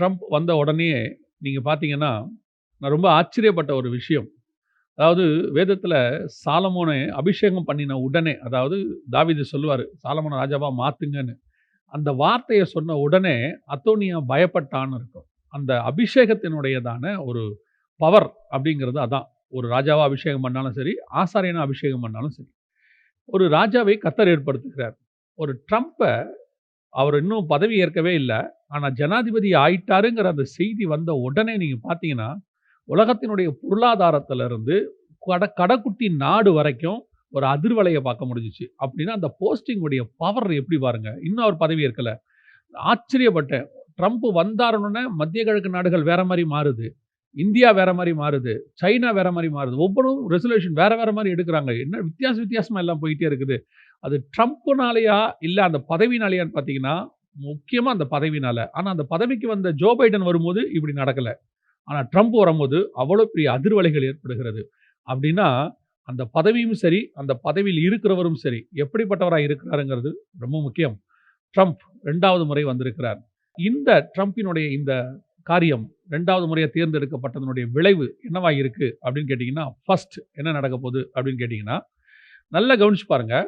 Trump வந்த உடனே நீங்கள் பார்த்தீங்கன்னா, நான் ரொம்ப ஆச்சரியப்பட்ட ஒரு விஷயம். அதாவது வேதத்தில் சாலமோனை அபிஷேகம் பண்ணின உடனே, அதாவது தாவிது சொல்லுவார் சாலமோனை ராஜாவாக மாற்றுங்கன்னு அந்த வார்த்தையை சொன்ன உடனே அத்தோனியா பயப்பட்டான்னு இருக்கும். அந்த அபிஷேகத்தினுடையதான ஒரு பவர் அப்படிங்கிறது அதான். ஒரு ராஜாவாக அபிஷேகம் பண்ணாலும் சரி, ஆசாரியனாக அபிஷேகம் பண்ணாலும் சரி. ஒரு ராஜாவை கத்தர் ஏற்படுத்துகிறார். ஒரு ட்ரம்ப்பை அவர் இன்னும் பதவி ஏற்கவே இல்லை ஆனால் ஜனாதிபதி ஆயிட்டாருங்கிற அந்த செய்தி வந்த உடனே நீங்கள் பார்த்தீங்கன்னா, உலகத்தினுடைய பொருளாதாரத்திலிருந்து கட கடைக்குட்டி நாடு வரைக்கும் ஒரு அதிர்வலையை பார்க்க முடிஞ்சிச்சு அப்படின்னா அந்த போஸ்டிங்குடைய பவர் எப்படி பாருங்க. இன்னும் அவர் பதவி ஏற்கலை ஆச்சரியப்பட்டேன். ட்ரம்ப் வந்தாருன்னு மத்திய கிழக்கு நாடுகள் வேற மாதிரி மாறுது. இந்தியா வேற மாதிரி மாறுது. சைனா வேற மாதிரி மாறுது. ஒவ்வொன்னும் ரெசல்யூஷன் வேற வேற மாதிரி எடுக்கிறாங்க என்ன வித்தியாச வித்தியாசமா எல்லாம் போயிட்டே இருக்குது. அது ட்ரம்ப்னாலேயா இல்லை அந்த பதவினாலேயான்னு பார்த்தீங்கன்னா, முக்கியமாக அந்த பதவினால் ஆனால் அந்த பதவிக்கு வந்த ஜோ பைடன் வரும்போது இப்படி நடக்கலை ஆனால் ட்ரம்ப் வரும்போது அவ்வளோ பெரிய அதிர்வலைகள் ஏற்படுகிறது. அப்படின்னா, அந்த பதவியும் சரி, அந்த பதவியில் இருக்கிறவரும் சரி, எப்படிப்பட்டவராக இருக்கிறாருங்கிறது ரொம்ப முக்கியம். ட்ரம்ப் ரெண்டாவது முறை வந்திருக்கிறார். இந்த ட்ரம்ப்பினுடைய இந்த காரியம் ரெண்டாவது முறையாக தேர்ந்தெடுக்கப்பட்டதனுடைய விளைவு என்னவாக இருக்குது அப்படின்னு கேட்டிங்கன்னா ஃபர்ஸ்ட் என்ன நடக்க போகுது அப்படின்னு கேட்டிங்கன்னா நல்லா கவனிச்சு பாருங்கள்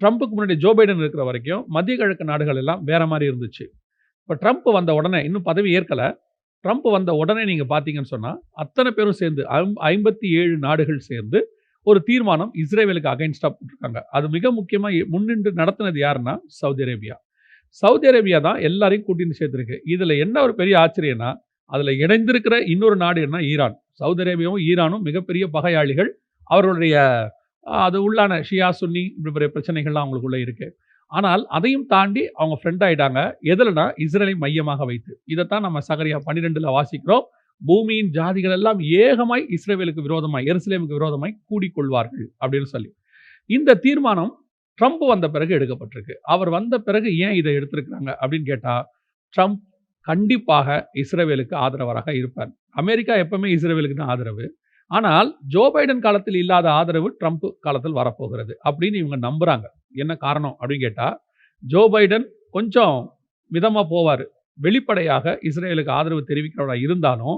ட்ரம்புக்கு முன்னாடி ஜோ பைடன் இருக்கிற வரைக்கும் மத்திய கிழக்கு நாடுகள் எல்லாம் வேற மாதிரி இருந்துச்சு. இப்போ ட்ரம்ப் வந்த உடனே இன்னும் பதவி ஏற்கலை ட்ரம்ப் வந்த உடனே நீங்கள் பார்த்தீங்கன்னு சொன்னால் அத்தனை பேரும் சேர்ந்து ஐம்பத்தி ஏழு நாடுகள் சேர்ந்து ஒரு தீர்மானம் இஸ்ரேலுக்கு அகைன்ஸ்டாக போட்டிருக்காங்க. அது மிக முக்கியமாக முன்னின்று நடத்தினது யாருன்னா, சவுதி அரேபியா. சவுதி அரேபியா தான் எல்லாரையும் கூட்டின்னு சேர்த்துருக்கு இதில் என்ன ஒரு பெரிய ஆச்சரியம்னா, அதில் இணைந்திருக்கிற இன்னொரு நாடு என்ன ஈரான். சவுதி அரேபியாவும், ஈரானும் மிகப்பெரிய பகையாளிகள். அவர்களுடைய அது உள்ளான ஷியா, சுன்னி இப்படி பெரிய பிரச்சனைகள்லாம் அவங்களுக்குள்ளே இருக்குது ஆனால் அதையும் தாண்டி அவங்க ஃப்ரெண்ட் ஆகிட்டாங்க எதுலனா இஸ்ரேலை மையமாக வைத்து. இதைத்தான் நம்ம சகரியா 12ல வாசிக்கிறோம். பூமியின் ஜாதிகள் எல்லாம் ஏகமாய் இஸ்ரேலுக்கு விரோதமாய், எருசலேமுக்கு விரோதமாய் கூடிக்கொள்வார்கள் அப்படின்னு சொல்லி. இந்த தீர்மானம் ட்ரம்ப் வந்த பிறகு எடுக்கப்பட்டிருக்கு. அவர் வந்த பிறகு ஏன் இதை எடுத்திருக்கிறாங்க அப்படின்னு கேட்டால் ட்ரம்ப் கண்டிப்பாக இஸ்ரேவேலுக்கு ஆதரவராக இருப்பார். அமெரிக்கா எப்பவுமே இஸ்ரேவேலுக்கு தான் ஆதரவு. ஆனால் ஜோ பைடன் காலத்தில் இல்லாத ஆதரவு ட்ரம்ப் காலத்தில் வரப்போகிறது. அப்படின்னு இவங்க நம்புகிறாங்க என்ன காரணம் அப்படின்னு கேட்டால் ஜோ பைடன் கொஞ்சம் மிதமாக போவார் வெளிப்படையாக இஸ்ரேலுக்கு ஆதரவு தெரிவிக்கிறவரா இருந்தாலும்,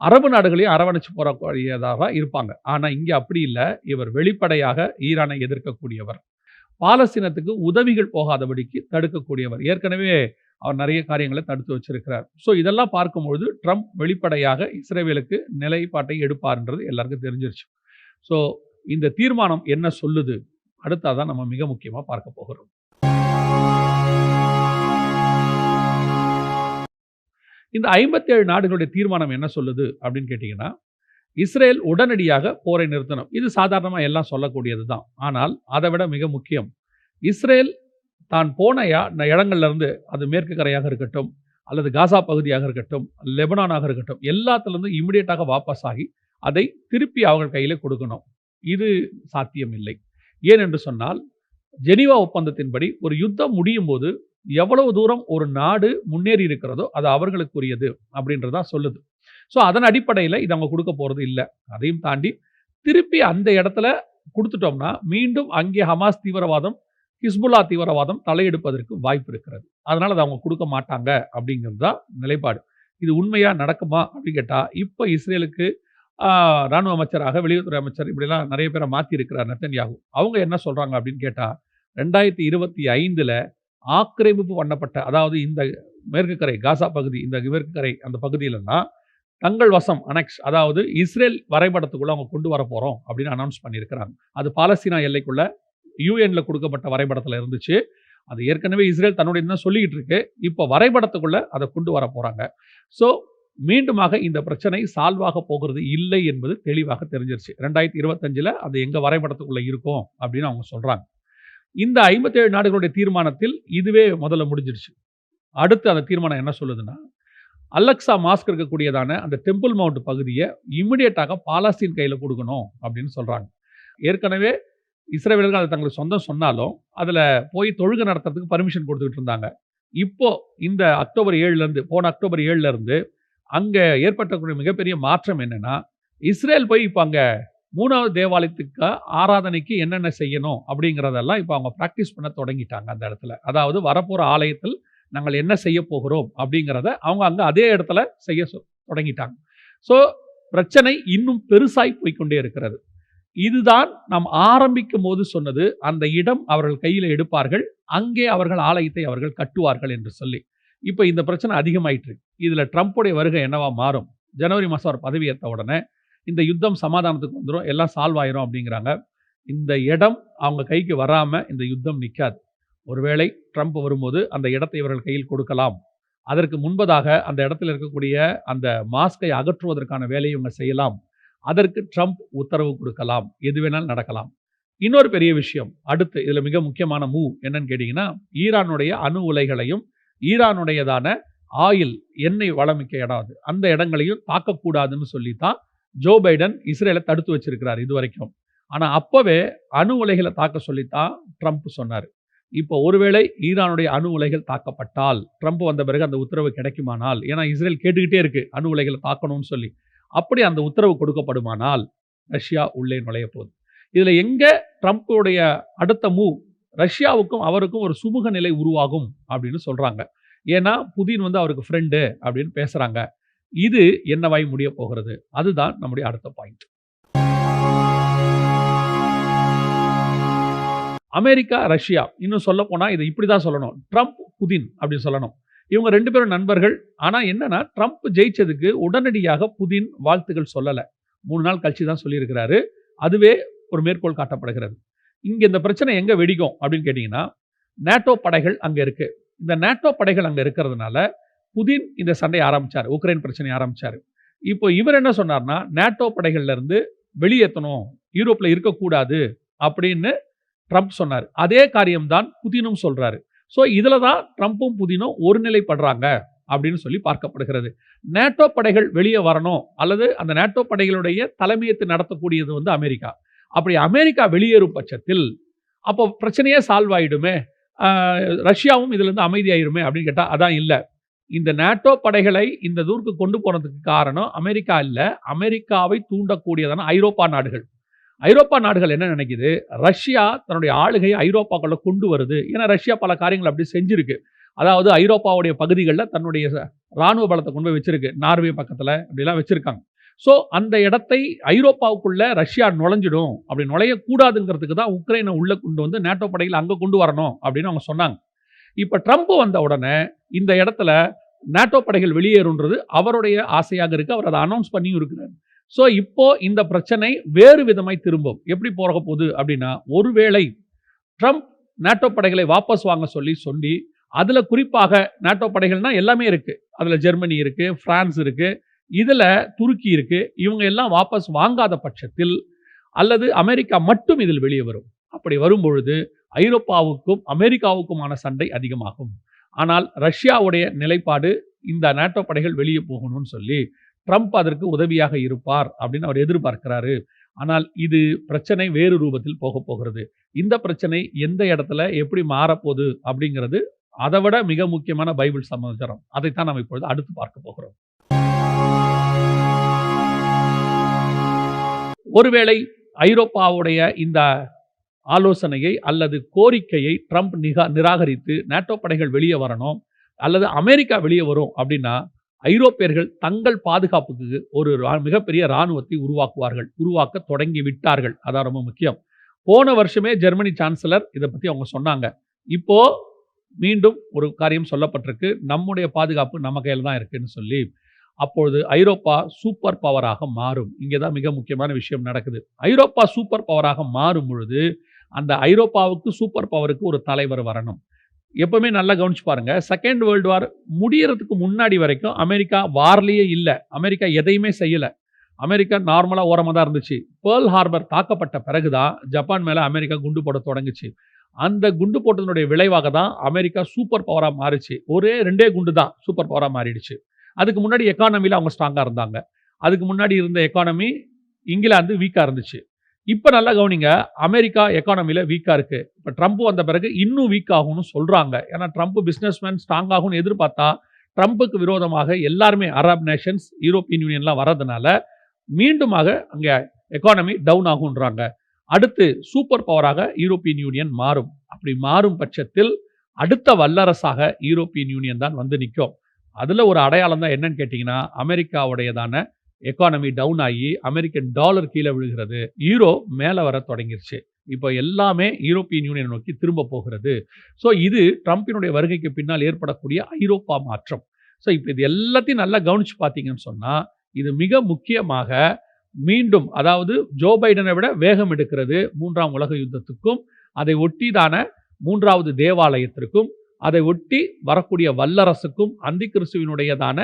அரபு நாடுகளையும் அரவணைச்சு போகக்கூடியதாக இருப்பாங்க. ஆனால் இங்கே அப்படி இல்லை இவர் வெளிப்படையாக ஈரானை எதிர்க்கக்கூடியவர். பாலஸ்தீனத்துக்கு உதவிகள் போகாதபடிக்கு தடுக்கக்கூடியவர். ஏற்கனவே அவர் நிறைய காரியங்களை தடுத்து வச்சிருக்கிறார். ஸோ இதெல்லாம் பார்க்கும்பொழுது ட்ரம்ப் வெளிப்படையாக இஸ்ரேவேலுக்கு நிலைப்பாட்டை எடுப்பார்ன்றது எல்லாருக்கும் தெரிஞ்சிருச்சு. ஸோ இந்த தீர்மானம் என்ன சொல்லுது? அடுத்தாதான் நம்ம மிக முக்கியமாக பார்க்க போகிறோம். இந்த 57 நாடுகளுடைய தீர்மானம் என்ன சொல்லுது அப்படின்னு கேட்டிங்கன்னா இஸ்ரேல் உடனடியாக போரை நிறுத்தணும். இது சாதாரணமாக எல்லாம் சொல்லக்கூடியது தான். ஆனால் அதை விட மிக முக்கியம். இஸ்ரேல் தான் போன யா இடங்கள்ல இருந்து அது மேற்கு கரையாக இருக்கட்டும், அல்லது காசா பகுதியாக இருக்கட்டும், லெபனானாக இருக்கட்டும், எல்லாத்துலேருந்து இமிடியேட்டாக வாபஸ் ஆகி, அதை திருப்பி அவர்கள் கையில் கொடுக்கணும். இது சாத்தியம் இல்லை. ஏன் என்று சொன்னால், ஜெனீவா ஒப்பந்தத்தின்படி ஒரு யுத்தம் முடியும்போது, எவ்வளவு தூரம் ஒரு நாடு முன்னேறி இருக்கிறதோ, அது அவர்களுக்குரியது அப்படின்றதா சொல்லுது. ஸோ அதன் அடிப்படையில் இது அவங்க கொடுக்க போகிறது இல்லை அதையும் தாண்டி திருப்பி அந்த இடத்துல கொடுத்துட்டோம்னா மீண்டும் அங்கே ஹமாஸ் தீவிரவாதம், ஹிஸ்புல்லா தீவிரவாதம் தலையெடுப்பதற்கு வாய்ப்பு இருக்கிறது. அதனால் அதை அவங்க கொடுக்க மாட்டாங்க அப்படிங்கிறது தான் நிலைப்பாடு. இது உண்மையாக நடக்குமா அப்படின்னு கேட்டால் இப்போ இஸ்ரேலுக்கு இராணுவ ராணுவ அமைச்சராக, வெளியுறவுத்துறை அமைச்சர் இப்படிலாம் நிறைய பேரை மாத்தி இருக்கிறார் அவங்க என்ன சொல்கிறாங்க அப்படின்னு கேட்டால் ரெண்டாயிரத்தி இருபத்தி ஐந்தில் ஆக்கிரமிப்பு பண்ணப்பட்ட அதாவது இந்த மேற்கு கரை, காசா பகுதி, இந்த மேற்கு கரை அந்த பகுதியிலலாம் தங்கள் வசம் அனெக்ஸ் அதாவது இஸ்ரேல் வரைபடத்துக்குள்ளே அவங்க கொண்டு வரப்போறோம் அப்படின்னு அனௌன்ஸ் பண்ணியிருக்கிறாங்க. அது பாலஸ்தீனா எல்லைக்குள்ளே யூஎனில் கொடுக்கப்பட்ட வரைபடத்தில் இருந்துச்சு. அது ஏற்கனவே இஸ்ரேல் தன்னுடைய தான் சொல்லிக்கிட்டு இருக்கு. இப்போ வரைபடத்துக்குள்ளே அதை கொண்டு வரப்போறாங்க. ஸோ மீண்டுமாக இந்த பிரச்சனை சால்வாக போகிறது இல்லை என்பது தெளிவாக தெரிஞ்சிருச்சு. 2025ல அது எங்கள் வரைபடத்துக்குள்ளே இருக்கும் அப்படின்னு அவங்க சொல்கிறாங்க இந்த 57 நாடுகளுடைய தீர்மானத்தில் இதுவே முதல்ல முடிஞ்சிருச்சு. அடுத்து அந்த தீர்மானம் என்ன சொல்லுதுன்னா, அலெக்சா மாஸ்க் இருக்கக்கூடியதான அந்த டெம்பிள் மவுண்ட் பகுதியை இமிடியேட்டாக பாலஸ்தீன் கையில் கொடுக்கணும் அப்படின்னு சொல்கிறாங்க ஏற்கனவே இஸ்ரவேலர்கள் அதை தங்களுக்கு சொந்தம் சொன்னாலும், அதில் போய் தொழுகை நடத்துறதுக்கு பர்மிஷன் கொடுத்துக்கிட்டு இருந்தாங்க. இப்போ இந்த அக்டோபர் ஏழுலேருந்து போன அக்டோபர் ஏழுலேருந்து அங்கே ஏற்பட்டக்கூடிய மிகப்பெரிய மாற்றம் என்னென்னா இஸ்ரேல் போய் இப்போ அங்கே மூணாவது தேவாலயத்துக்கு ஆராதனைக்கு என்னென்ன செய்யணும் அப்படிங்கிறதெல்லாம் இப்போ அவங்க ப்ராக்டிஸ் பண்ண தொடங்கிட்டாங்க அந்த இடத்துல. அதாவது வரப்போகிற ஆலயத்தில் நாங்கள் என்ன செய்ய போகிறோம் அப்படிங்கிறத அவங்க அங்கே அதே இடத்துல செய்ய சொ- தொடங்கிட்டாங்க ஸோ பிரச்சனை இன்னும் பெருசாய் போய்க்கொண்டே இருக்கிறது இதுதான் நாம் ஆரம்பிக்கும் போது சொன்னது அந்த இடம் அவர்கள் கையில் எடுப்பார்கள் அங்கே அவர்கள் ஆலயத்தை அவர்கள் கட்டுவார்கள் என்று சொல்லி. இப்போ இந்த பிரச்சனை அதிகமாயிட்டு இருக்கு ட்ரம்ப்புடைய வருகை என்னவா மாறும்? ஜனவரி மாதம் அவர் பதவியேற்ற உடனே இந்த யுத்தம் சமாதானத்துக்கு வந்துடும் எல்லாம் சால்வ் ஆயிரும் அப்படிங்கிறாங்க. இந்த இடம் அவங்க கைக்கு வராமல் இந்த யுத்தம் நிற்காது. ஒருவேளை ட்ரம்ப் வரும்போது அந்த இடத்தை இவர்கள் கையில் கொடுக்கலாம். அதற்கு முன்பதாக அந்த இடத்துல இருக்கக்கூடிய அந்த மாஸ்கை அகற்றுவதற்கான வேலையை இவங்க செய்யலாம். அதற்கு ட்ரம்ப் உத்தரவு கொடுக்கலாம். எது வேணாலும் நடக்கலாம். இன்னொரு பெரிய விஷயம். அடுத்து இதில் மிக முக்கியமான மூவ் என்னன்னு கேட்டிங்கன்னா ஈரானுடைய அணு உலைகளையும் ஈரானுடையதான ஆயில் எண்ணெய் வளமிக்க இடம் அது. அந்த இடங்களையும் தாக்கக்கூடாதுன்னு சொல்லித்தான் ஜோ பைடன் இஸ்ரேலை தடுத்து வச்சிருக்கிறார் இது வரைக்கும் ஆனால் அப்போவே அணு உலைகளை தாக்க சொல்லித்தான் ட்ரம்ப் சொன்னார். இப்போ ஒருவேளை ஈரானுடைய அணு உலைகள் தாக்கப்பட்டால் ட்ரம்ப் வந்த பிறகு அந்த உத்தரவு கிடைக்குமானால் ஏன்னா இஸ்ரேல் கேட்டுக்கிட்டே இருக்கு அணு உலைகளை தாக்கணும்னு சொல்லி. அப்படி அந்த உத்தரவு கொடுக்கப்படுமானால் ரஷ்யா உள்ளே நுழைய போகுது. இதில் எங்கே ட்ரம்ப்புடைய அடுத்த மூவ் ரஷ்யாவுக்கும் அவருக்கும் ஒரு சுமூக நிலை உருவாகும் அப்படின்னு சொல்கிறாங்க ஏன்னா புதின் வந்து அவருக்கு ஃப்ரெண்டு அப்படின்னு பேசுகிறாங்க இது என்னவாய் முடிய போகிறது? அதுதான் நம்முடைய அடுத்த பாயிண்ட் அமெரிக்கா ரஷ்யா இன்னும் சொல்ல போனால் இதை இப்படி தான் சொல்லணும். ட்ரம்ப் புதின் அப்படின்னு சொல்லணும். இவங்க ரெண்டு பேரும் நண்பர்கள். ஆனால் என்னன்னா ட்ரம்ப் ஜெயிச்சதுக்கு உடனடியாக புதின் வாழ்த்துக்கள் சொல்லலை. மூணு நாள் கழிச்சு தான் சொல்லியிருக்கிறாரு. அதுவே ஒரு மேற்கோள் காட்டப்படுகிறது. இங்கே இந்த பிரச்சனை எங்கே வெடிக்கும் அப்படின்னு கேட்டிங்கன்னா நேட்டோ படைகள் அங்கே இருக்குது இந்த நேட்டோ படைகள் அங்கே இருக்கிறதுனால புதின் இந்த சண்டை ஆரம்பிச்சார். உக்ரைன் பிரச்சனை ஆரம்பிச்சாரு. இப்போ இவர் என்ன சொன்னார்னா நேட்டோ படைகள்லேருந்து வெளியேற்றணும். யூரோப்பில் இருக்கக்கூடாது அப்படின்னு ட்ரம்ப் சொன்னார். அதே காரியம்தான் புதினும் சொல்கிறாரு ஸோ இதில் தான் ட்ரம்ப்பும் புதினும் ஒருநிலைப்படுறாங்க அப்படின்னு சொல்லி பார்க்கப்படுகிறது. நேட்டோ படைகள் வெளியே வரணும் அல்லது அந்த நேட்டோ படைகளுடைய தலைமையத்தை நடத்தக்கூடியது வந்து அமெரிக்கா. அப்படி அமெரிக்கா வெளியேறும் பட்சத்தில் அப்போ பிரச்சனையே சால்வ் ஆகிடுமே ரஷ்யாவும் இதுலேருந்து அமைதியாயிருமே அப்படின்னு கேட்டால் அதான் இல்லை. இந்த நேட்டோ படைகளை இந்த தூருக்கு கொண்டு போனதுக்கு காரணம் அமெரிக்கா இல்லை. அமெரிக்காவை தூண்டக்கூடியதான ஐரோப்பா நாடுகள். ஐரோப்பா நாடுகள் என்ன நினைக்குது? ரஷ்யா தன்னுடைய ஆளுகையை ஐரோப்பாக்குள்ள கொண்டு வருது. ஏன்னா ரஷ்யா பல காரியங்கள் அப்படி செஞ்சுருக்கு. அதாவது ஐரோப்பாவுடைய பகுதிகளில் தன்னுடைய ச- ராணுவ பலத்தை கொண்டு போய் வச்சிருக்கு. நார்வே பக்கத்தில் அப்படிலாம் வச்சுருக்காங்க. ஸோ அந்த இடத்தை ஐரோப்பாவுக்குள்ளே ரஷ்யா நுழைஞ்சிடும். அப்படி நுழையக்கூடாதுங்கிறதுக்கு தான் உக்ரைனை உள்ளே கொண்டு வந்து நேட்டோ படைகள் அங்கே கொண்டு வரணும் அப்படின்னு அவங்க சொன்னாங்க. இப்போ ட்ரம்ப் வந்த உடனே இந்த இடத்துல நேட்டோ படைகள் வெளியேறுன்றது அவருடைய ஆசையாக இருக்குது அவர் அதை அனௌன்ஸ் பண்ணியும் இருக்கிறார். ஸோ இப்போ இந்த பிரச்சனை வேறு விதமாய் திரும்பும். எப்படி போக போகுது அப்படின்னா ஒருவேளை ட்ரம்ப் நேட்டோ படைகளை வாபஸ் வாங்க சொல்லி சொல்லி அதில் குறிப்பாக நேட்டோ படைகள்னா எல்லாமே இருக்குது அதில் ஜெர்மனி இருக்குது ஃப்ரான்ஸ் இருக்குது இதில் துருக்கி இருக்குது இவங்க எல்லாம் வாபஸ் வாங்காத பட்சத்தில் அல்லது அமெரிக்கா மட்டும் இதில் வெளியே வரும். அப்படி வரும்பொழுது ஐரோப்பாவுக்கும் அமெரிக்காவுக்குமான சண்டை அதிகமாகும். ஆனால் ரஷ்யாவுடைய நிலைப்பாடு இந்த நேட்டோ படைகள் வெளியே போகணும்னு சொல்லி ட்ரம்ப் அதற்கு உதவியாக இருப்பார் அப்படின்னு அவர் எதிர்பார்க்கிறாரு. ஆனால் இது பிரச்சனை வேறு ரூபத்தில் போக போகிறது. இந்த பிரச்சனை எந்த இடத்துல எப்படி மாறப்போகுது அப்படிங்கிறது அதை விட மிக முக்கியமான பைபிள் சமாச்சாரம். அதைத்தான் நாம் இப்பொழுது அடுத்து பார்க்க போகிறோம். ஒருவேளை ஐரோப்பாவுடைய இந்த ஆலோசனையை அல்லது கோரிக்கையை ட்ரம்ப் நிகா நிராகரித்து நேட்டோ படைகள் வெளியே வரணும் அல்லது அமெரிக்கா வெளியே வரும் அப்படின்னா ஐரோப்பியர்கள் தங்கள் பாதுகாப்புக்கு ஒரு ரா- மிகப்பெரிய இராணுவத்தை உருவாக்குவார்கள் உருவாக்க தொடங்கி விட்டார்கள். அதான் ரொம்ப முக்கியம். போன வருஷமே ஜெர்மனி சான்சலர் இதை பற்றி அவங்க சொன்னாங்க. இப்போ மீண்டும் ஒரு காரியம் சொல்லப்பட்டிருக்கு. நம்முடைய பாதுகாப்பு நம்ம கையில் தான் இருக்குன்னு சொல்லி அப்பொழுது ஐரோப்பா சூப்பர் பவராக மாறும். இங்கே தான் மிக முக்கியமான விஷயம் நடக்குது. ஐரோப்பா சூப்பர் பவராக மாறும் பொழுது அந்த ஐரோப்பாவுக்கு சூப்பர் பவருக்கு ஒரு தலைவர் வரணும். எப்போவுமே நல்லா கவனிச்சு பாருங்கள் செகண்ட் வேர்ல்டு வார் முடியறதுக்கு முன்னாடி வரைக்கும் அமெரிக்கா வார்லேயே இல்லை. அமெரிக்கா எதையுமே செய்யலை. அமெரிக்கா நார்மலாக ஓரமாக தான் இருந்துச்சு. பேர்ல் ஹார்பர் தாக்கப்பட்ட பிறகு தான் ஜப்பான் மேலே அமெரிக்கா குண்டு போட தொடங்குச்சு. அந்த குண்டு போட்டதனுடைய விளைவாக தான் அமெரிக்கா சூப்பர் பவராக மாறிச்சு. ஒரே ரெண்டே குண்டு தான் சூப்பர் பவராக மாறிடுச்சு. அதுக்கு முன்னாடி எக்கானமில அவங்க ஸ்ட்ராங்காக இருந்தாங்க. அதுக்கு முன்னாடி இருந்த எக்கானமி இங்கிலாந்து வீக்காக இருந்துச்சு. இப்போ நல்லா கவனிங்க அமெரிக்கா எக்கானமியில் வீக்காக இருக்குது இப்போ ட்ரம்ப் வந்த பிறகு இன்னும் வீக் ஆகும்னு சொல்கிறாங்க ஏன்னா ட்ரம்ப் பிஸ்னஸ்மேன் ஸ்ட்ராங் ஆகும்னு எதிர்பார்த்தா ட்ரம்ப்புக்கு விரோதமாக எல்லாருமே அரப் நேஷன்ஸ் யூரோப்பியன் யூனியன்லாம் வர்றதுனால மீண்டுமாக அங்கே எக்கானமி டவுன் ஆகுன்றாங்க அடுத்து சூப்பர் பவராக யூரோப்பியன் யூனியன் மாறும். அப்படி மாறும் பட்சத்தில் அடுத்த வல்லரசாக யூரோப்பியன் யூனியன் தான் வந்து நிற்கும் அதில் ஒரு அடையாளம் தான் என்னன்னு கேட்டிங்கன்னா அமெரிக்காவுடையதான எக்கானமி டவுன் ஆகி அமெரிக்கன் டாலர் கீழே விழுகிறது. ஈரோ மேலே வர தொடங்கிருச்சு. இப்போ எல்லாமே யூரோப்பியன் யூனியன் நோக்கி திரும்ப போகிறது. ஸோ இது ட்ரம்பினுடைய வருகைக்கு பின்னால் ஏற்படக்கூடிய ஐரோப்பா மாற்றம். ஸோ இப்போ இது எல்லாத்தையும் நல்லா கவனிச்சு பார்த்தீங்கன்னு சொன்னால் இது மிக முக்கியமாக மீண்டும் அதாவது ஜோ பைடனை விட வேகம் எடுக்கிறது மூன்றாம் உலக யுத்தத்துக்கும் அதை ஒட்டிதான மூன்றாவது தேவாலயத்திற்கும் அதை ஒட்டி வரக்கூடிய வல்லரசுக்கும் அந்தி கிறிஸ்துவினுடையதான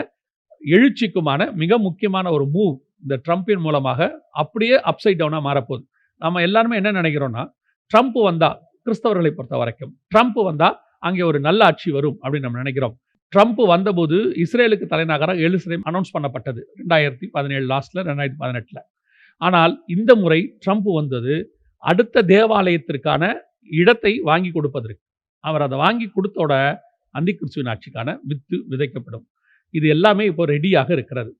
எழுச்சிக்குமான மிக முக்கியமான ஒரு மூவ் இந்த ட்ரம்ப்பின் மூலமாக அப்படியே அப்சைட் டவுனாக மாறப்போகுது. நம்ம எல்லாருமே என்ன நினைக்கிறோம்னா ட்ரம்ப் வந்தால் கிறிஸ்தவர்களை பொறுத்த வரைக்கும் ட்ரம்ப் வந்தால் அங்கே ஒரு நல்ல ஆட்சி வரும் அப்படின்னு நம்ம நினைக்கிறோம். ட்ரம்ப் வந்தபோது இஸ்ரேலுக்கு தலைநகராக எருசலேம் அனௌன்ஸ் பண்ணப்பட்டது ரெண்டாயிரத்தி பதினேழு லாஸ்ட்டில் ரெண்டாயிரத்தி பதினெட்டில். ஆனால் இந்த முறை ட்ரம்ப் வந்தது அடுத்த தேவாலயத்திற்கான இடத்தை வாங்கி கொடுப்பதற்கு. அவர் அதை வாங்கி கொடுத்தோட அந்திகிறிஸ்துவின் ஆட்சிக்கான வித்து விதைக்கப்படும். இது எல்லாமே இப்போ ரெடியாக இருக்கிறது.